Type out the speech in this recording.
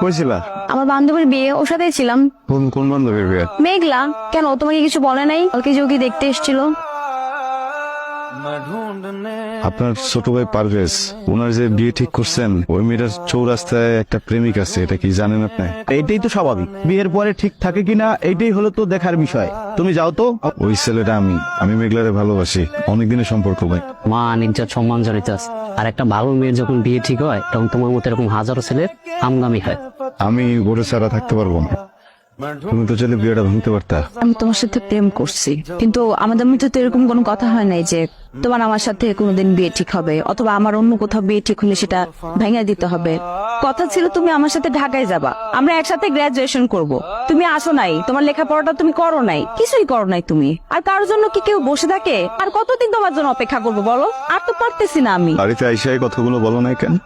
কইছিলা? আমার বান্ধবীর বিয়ে ওর সাথেই ছিলাম। কোন কোন বান্ধবীর বিয়ে? মেঘলা কেন ও তোমাকে কিছু বলে নাই? কালকে যে দেখতে এসেছিল। আপনার ছোট ভাই পারভেজ ওনার যে বিয়ে ঠিক করছেন ওই মেয়েটার চৌরাস্তায় একটা প্রেমিক আছে এটা কি জানেন আপনি? এইটাই তো স্বাভাবিক। বিয়ের পরে ঠিক থাকে কিনা এইটাই হলো তো দেখার বিষয়। তুমি যাও তো। ওই ছেলেটা আমি আমি মেঘলারে ভালোবাসি অনেকদিনের সম্পর্ক ভাই। মা নির্যাত সম্মান জড়িত আছে। আর একটা ভালো মেয়ের যখন বিয়ে ঠিক হয় তখন তোমার মতো এরকম হাজারো ছেলের আমদামি হয়। আমি গড়ে ছাড়া থাকতে পারব না। তুমি তো চাইলে বিয়েটা ভাঙতে পারতা। আমি তোমার সাথে প্রেম করছি কিন্তু আমাদের মধ্যে তো এরকম কোনো কথা হয় নাই যে তোমার আমার সাথে কোনোদিন বিয়ে ঠিক হবে অথবা আমার অন্য কোথাও বিয়ে ঠিক হলে সেটা ভেঙে দিতে হবে। কথা ছিল তুমি আমার সাথে ঢাকায় যাবা আমরা একসাথে গ্রাজুয়েশন করব। তুমি আসো নাই তোমার লেখাপড়াটা তুমি করো নাই কিছুই করো নাই তুমি। আর কারোর জন্য কি কেউ বসে থাকে? আর কতদিন তোমার জন্য অপেক্ষা করব বলো? আর তো পারতেছি না আমি। বাড়িতে আইসা কথাগুলো বলো নাই কেন?